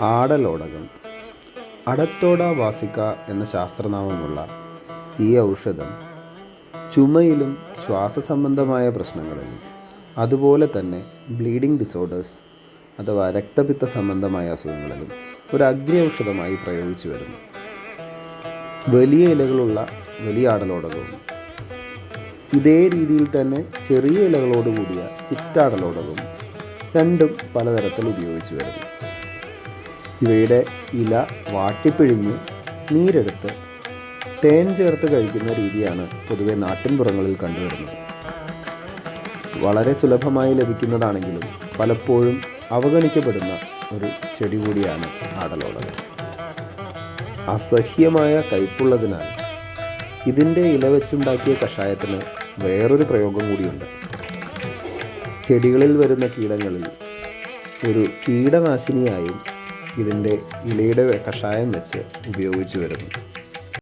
ആടലോടകം. അടത്തോട വാസിക്ക എന്ന ശാസ്ത്രനാമമുള്ള ഈ ഔഷധം ചുമയിലും ശ്വാസസംബന്ധമായ പ്രശ്നങ്ങളിലും അതുപോലെ തന്നെ ബ്ലീഡിംഗ് ഡിസോർഡേഴ്സ് അഥവാ രക്തപിത്ത സംബന്ധമായ അസുഖങ്ങളിലും ഒരു അഗ്നി ഔഷധമായി പ്രയോഗിച്ചു വരുന്നു. വലിയ ഇലകളുള്ള വലിയ ആടലോടകവും ഇതേ രീതിയിൽ തന്നെ ചെറിയ ഇലകളോടുകൂടിയ ചിറ്റാടലോടകവും രണ്ടും പലതരത്തിൽ ഉപയോഗിച്ചു വരുന്നു. ഇവയുടെ ഇല വാട്ടിപ്പിഴിഞ്ഞ് നീരെടുത്ത് തേൻ ചേർത്ത് കഴിക്കുന്ന രീതിയാണ് പൊതുവെ നാട്ടിൻപുറങ്ങളിൽ കണ്ടുവരുന്നത്. വളരെ സുലഭമായി ലഭിക്കുന്നതാണെങ്കിലും പലപ്പോഴും അവഗണിക്കപ്പെടുന്ന ഒരു ചെടി കൂടിയാണ് ആടലോടകം. അസഹ്യമായ കയ്പുള്ളതിനാൽ ഇതിന്റെ ഇല വെച്ചുണ്ടാക്കിയ കഷായത്തിന് വേറൊരു പ്രയോഗം കൂടിയുണ്ട്. ചെടികളിൽ വരുന്ന കീടങ്ങളിൽ ഒരു കീടനാശിനിയായും ഇതിന്റെ ഇലയുടെ കഷായം വെച്ച് ഉപയോഗിച്ചു വരുന്നു.